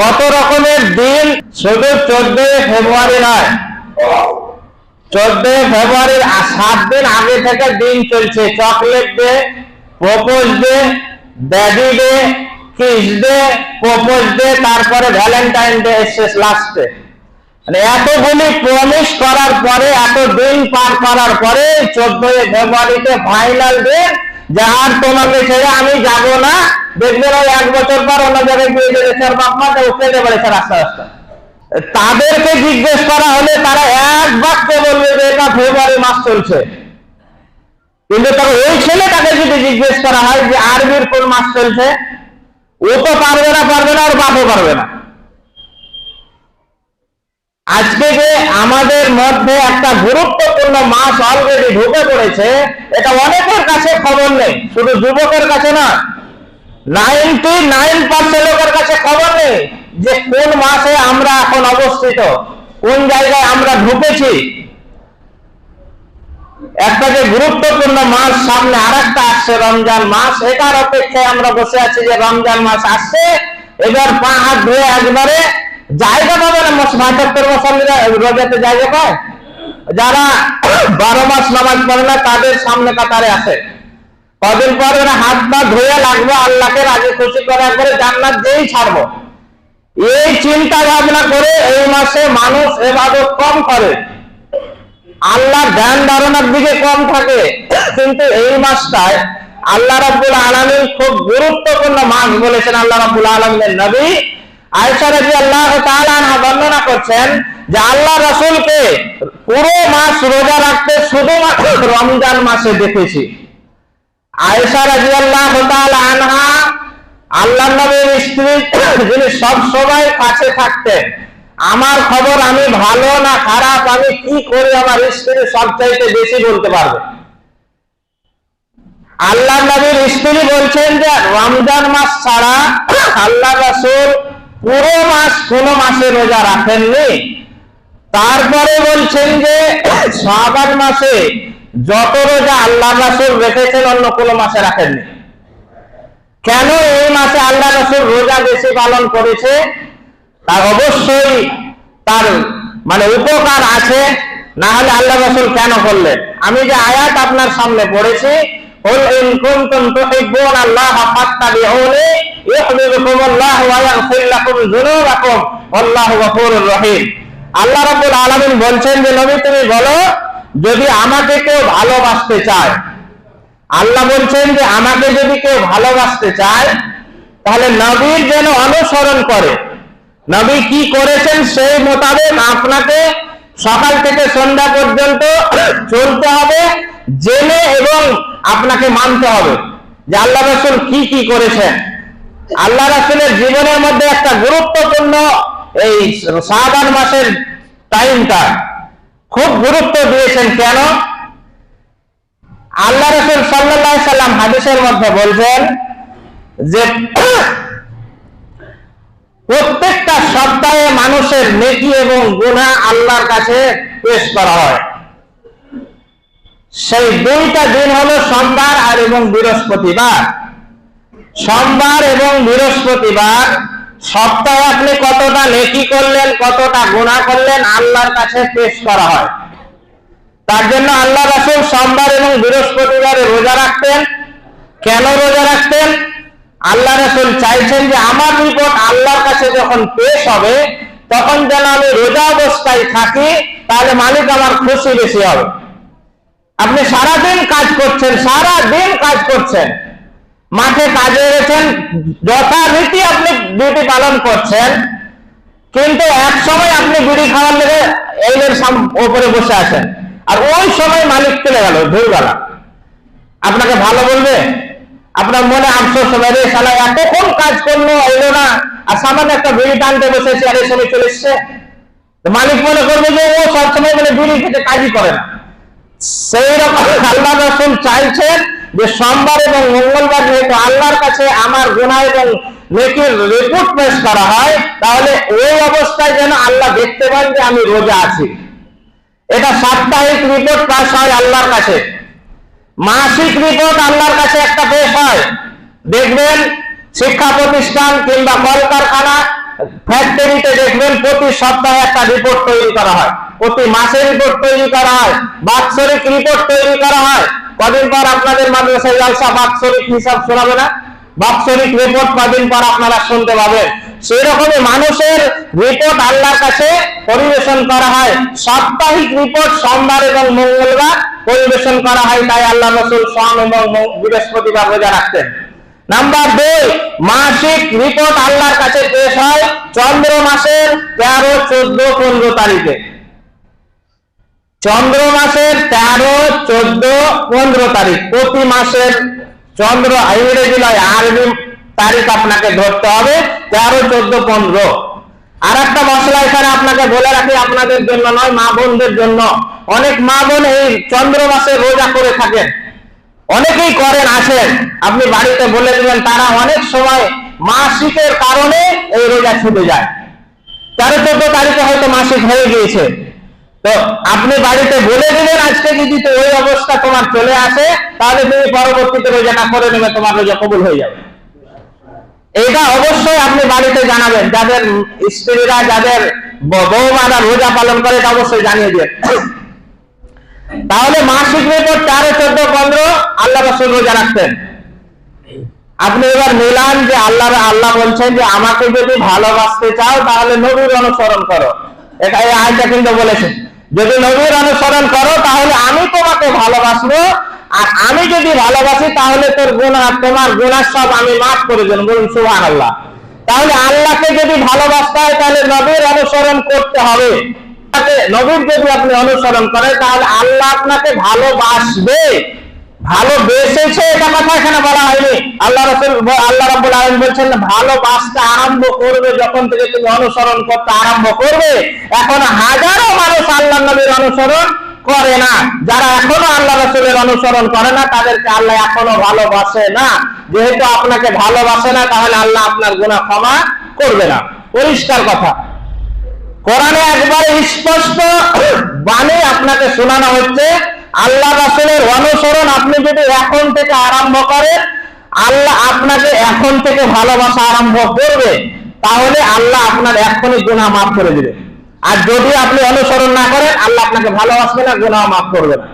কত রকমের দিন শুধু চোদ্দই ফেব্রুয়ারি নয়? চোদ্দই ফেব্রুয়ারির সাত দিন আগে থেকে দিন চলছে। Chocolate day, propose day teddy day, kiss day, propose day, তারপরে ভ্যালেন্টাইন ডে এসছে লাস্টে। মানে এতগুলি প্রমিস করার পরে এত দিন পার করার পরে, চোদ্দই ফেব্রুয়ারিতে ফাইনাল ডে যে আর তোমাকে ছেড়ে আমি যাব না। দেখবেন ওই এক বছর পর অন্য জায়গায় গিয়ে যে স্যার বাপ মা উঠে পড়েছে রাস্তা রাস্তা তাদেরকে জিজ্ঞেস করা হলে তারা এক বাক্যে বলবে যে এটা ফেব্রুয়ারি মাস চলছে। কিন্তু তবে ওই ছেলেটাকে যদি জিজ্ঞেস করা হয় যে আরবির কোন মাস চলছে, ও তো পারবে না পারবে না আর বাপও পারবে না। আজকে যে আমাদের মধ্যে একটা গুরুত্বপূর্ণ মাস অলরেডি ঢুকে পড়েছে, এটা অনেকের কাছে খবর নেই, শুধু যুবকের কাছে না নাইনটি নাইন পার্সেন্ট লোকের কাছে খবর নেই যে কোন মাসে আমরা এখন অবস্থিত, কোন জায়গায় আমরা ঢুকেছি। একটা যে গুরুত্বপূর্ণ মাস, সামনে আর একটা আসছে, রমজান মাস। এটার অপেক্ষায় আমরা বসে আছি যে রমজান মাস আসছে। এবার পা হাত ধুয়ে একবারে জায়গা পাবে না বাহাত্তর মুসল্লিরা রোজাতে জায়গা পায় যারা বারো মাস নামাজ পড়ে না, তাদের সামনে কাতারে আছে। কদিন পর হাত পা ধুয়ে লাগবে, আল্লাহকে রাজি খুশি করে একবারে জান্নাত যেই ছাড়বো। এই চিন্তা ভাবনা করে এই মাসে মানুষ এবাদত কম করে। আল্লাহ ধ্যান ধারণার দিকে কম থাকে। কিন্তু এই মাসটায় আল্লাহ রাব্বুল আলামিন খুব গুরুত্বপূর্ণ মাস বলেছেন, আল্লাহ রাব্বুল আলামিনের নবী আয়েশা রাদিয়াল্লাহু তাআলা আনহা বর্ণনা করছেন যে আল্লাহ রাসূলকে পুরো মাস রোজা রাখতে শুধুমাত্র রমজান মাসে দেখেছি। আয়েশা রাদিয়াল্লাহু তাআলা আনহা আল্লাহ নবীর স্ত্রী যিনি সব সময় কাছে থাকতেন, আমার খবর আমি ভালো না খারাপ, আমি কি করি আমার স্ত্রী সবচাইতে বেশি বলতে পারবে? আল্লাহ নবীর স্ত্রী বলছেন যে রমজান মাস ছাড়া আল্লাহ রাসূল পুরো মাস কোন মাসে রোজা রাখেননি তারপরে বলছেন যে সাবান মাসে যত রোজা আল্লাহ রাসুল রেখেছেন, অন্য কোনো মাসে রাখেননি কেন এই মাসে আল্লাহ রাসুল রোজা বেশি পালন করেছে? তার অবশ্যই তার মানে উপকার আছে, না হলে আল্লাহ রাসুল কেন করলেন? আমি যে আয়াত আপনার সামনে পড়েছি, হল ইনকুম এই বোন আল্লাহ ফাত্তাবিউনি يحببكم الله ويغفر لكم ذنوبكم والله غفور رحيم আল্লাহ রাব্বুল আলামিন বলছেন যে নবী তুমি বলো যদি আমাকে কেউ ভালোবাসতে চায় আল্লাহ বলছেন যে আমাকে যদি কেউ ভালোবাসতে চায় তাহলে নবীর যেন অনুসরণ করে নবী কি করেছেন সেই মোতাবেক আপনাকে সকাল থেকে সন্ধ্যা পর্যন্ত চলতে হবে জেনে এবং আপনাকে মানতে হবে যে আল্লাহ রসুল কি কি করেছেন আল্লাহ রসুলের জীবনের মধ্যে একটা গুরুত্বপূর্ণ এই শাহবান মাসের টাইমটা খুব গুরুত্ব দিয়েছেন কেন? আল্লাহ রসুল সাল্লাহ সাল্লাম হাদিসের মধ্যে বলছেন যে প্রত্যেকটা সপ্তাহে মানুষের নেকি এবং গুনাহ আল্লাহর কাছে পেশ করা হয়। সেই দুইটা দিন হলো সোমবার আর এবং বৃহস্পতিবার। সোমবার এবং বৃহস্পতিবার সপ্তাহে আপনি কতটা নেকি করলেন, কতটা গুণা করলেন, আল্লাহর কাছে পেশ করা হয়। তার জন্য আল্লাহ রাসূল সোমবার এবং বৃহস্পতিবারে রোজা রাখতেন। কেন রোজা রাখতেন? আল্লাহ রাসূল চাইছেন যে আমার রিপোর্ট আল্লাহর কাছে যখন পেশ হবে, তখন যেন আমি রোজা অবস্থায় থাকি, তাহলে মালিক আমার খুশি বেশি হবে। আপনি সারাদিন কাজ করছেন সারা দিন কাজ করছেন। মাঠে কাজে গেছেন যথারীতি আপনি ডিউটি পালন করছেন, কিন্তু এক সময় আপনি বিড়ি খাওয়ার লেগে এইলের ওপরে বসে আছেন। আর ওই সময় মালিক চলে গেল ভুল গেল আপনাকে ভালো বলবে, আপনার মনে আফসোস হবে, রে শালা, এতক্ষণ কাজ করল, এলো না, আর সামান্য একটা বিড়ি টানতে বসেছে, আর এই সময় চলে এসছে। মালিক মনে করবে যে, ও সবসময় মানে বিড়ি খেতে কাজই করে না। সেই রকম আল্লাহ রসুল চাইছেন যে সোমবার এবং মঙ্গলবার যেহেতু আল্লাহর কাছে আমার গুণা এবং নেকির রিপোর্ট পেশ করা হয়, তাহলে ওই অবস্থায় যেন আল্লাহ দেখতে পান যে আমি রোজা আছি। এটা সাপ্তাহিক রিপোর্ট পাশ হয় আল্লাহর কাছে। মাসিক রিপোর্ট আল্লাহর কাছে একটা পেশ হয়। দেখবেন শিক্ষা প্রতিষ্ঠান কিংবা কলকারখানা ফ্যাক্টরিতে দেখবেন প্রতি সপ্তাহে একটা রিপোর্ট তৈরি করা হয়। প্রতি মাসে রিপোর্ট তৈরি করা হয়। বাৎসরিক রিপোর্ট তৈরি করা হয়। কদিন পর আপনাদের মাদ্রাসায় জলসা বাৎসরিক হিসাব শোনাবে না? বাৎসরিক রিপোর্ট কদিন পর আপনারা শুনতে পাবেন। সেই রকমই মানুষের রিপোর্ট আল্লাহর কাছে পরিবেশন করা হয়। সাপ্তাহিক রিপোর্ট সোমবার এবং মঙ্গলবার পরিবেশন করা হয়, তাই আল্লাহ রসুল সোম এবং বৃহস্পতিবার রোজা রাখতেন। নাম্বার দুই, মাসিক রিপোর্ট আল্লাহর কাছে পেশ হয় চন্দ্র মাসের তেরো, চোদ্দ, পনেরো তারিখে। চন্দ্র মাসের তেরো, চোদ্দ, পনেরো তারিখ। প্রতি মাসের চন্দ্র ইংরেজি নয় আরবি তারিখ আপনাকে ধরতে হবে, তেরো, চোদ্দ, পনেরো। আর একটা মশলা এখানে আপনাকে বলে রাখি, আপনাদের জন্য নয়, মা বোনদের জন্য। অনেক মা বোন এই চন্দ্র মাসে রোজা করে থাকেন। অনেকেই করেন, আসেন। আপনি বাড়িতে বলে দিবেন, তারা অনেক সময় মাসিকের কারণে এই রোজা ছুটে যায়। তেরো, চোদ্দ তারিখে হয়তো মাসিক হয়ে গিয়েছে। তো আপনি বাড়িতে বলে দিলেন আজকে যদি ওই অবস্থা তোমার চলে আসে, তাহলে তুমি পরবর্তীতে রোজাটা করে নেবে, তোমার রোজা কবুল হয়ে যাবে। এটা অবশ্যই আপনি বাড়িতে জানাবেন, যাদের স্ত্রীরা, যাদের বৌমারা রোজা পালন করে, এটা অবশ্যই জানিয়ে দিয়ে তাহলে মাসিক রিপোর্ট তেরো চোদ্দ, পনেরো, আল্লাহ রসুল রোজা রাখতেন। আপনি এবার মিলান যে আল্লাহ আল্লাহ বলছেন যে আমাকে যদি ভালোবাসতে চাও, তাহলে নবীর অনুসরণ করো। এটা এই আয়টা কিন্তু বলেছেন যদি নবীর অনুসরণ করো, তাহলে আমি তোমাকে ভালোবাসবো। আর আমি যদি ভালোবাসি, তাহলে তোর গুণা তোমার গুণা সব আমি মাফ করে দেন বলুন সুহান আল্লাহ তাহলে আল্লাহকে যদি ভালোবাসতে হয়, তাহলে নবীর অনুসরণ করতে হবে। নবীর যদি আপনি অনুসরণ করেন, তাহলে আল্লাহ আপনাকে ভালোবাসবে। ভালোবেসেছে এটা কথা এখানে বলা হয়নি। আল্লাহ রসুল আল্লাহ রাব্বুল আলামিন বলছেন ভালোবাসতে আরম্ভ করবে যখন থেকে তুমি অনুসরণ করতে আরম্ভ করবে। এখন হাজারো মানুষ আল্লাহ নবীর অনুসরণ করে না। যারা এখনও আল্লাহ রসুলের অনুসরণ করে না, তাদেরকে আল্লাহ এখনও ভালোবাসে না। যেহেতু আপনাকে ভালোবাসে না, তাহলে আল্লাহ আপনার গুনাহ ক্ষমা করবে না। পরিষ্কার কথা। কোরআনে একবারে স্পষ্ট বাণী আপনাকে শোনানো হচ্ছে, আল্লাহ রাসূলের অনুসরণ আপনি যদি এখন থেকে আরম্ভ করেন, আল্লাহ আপনাকে এখন থেকে ভালোবাসা আরম্ভ করবে, তাহলে আল্লাহ আপনার এখনই গুণা মাফ করে দিবে। আর যদি আপনি অনুসরণ না করেন, আল্লাহ আপনাকে ভালোবাসবে না গুণা মাফ করবে না।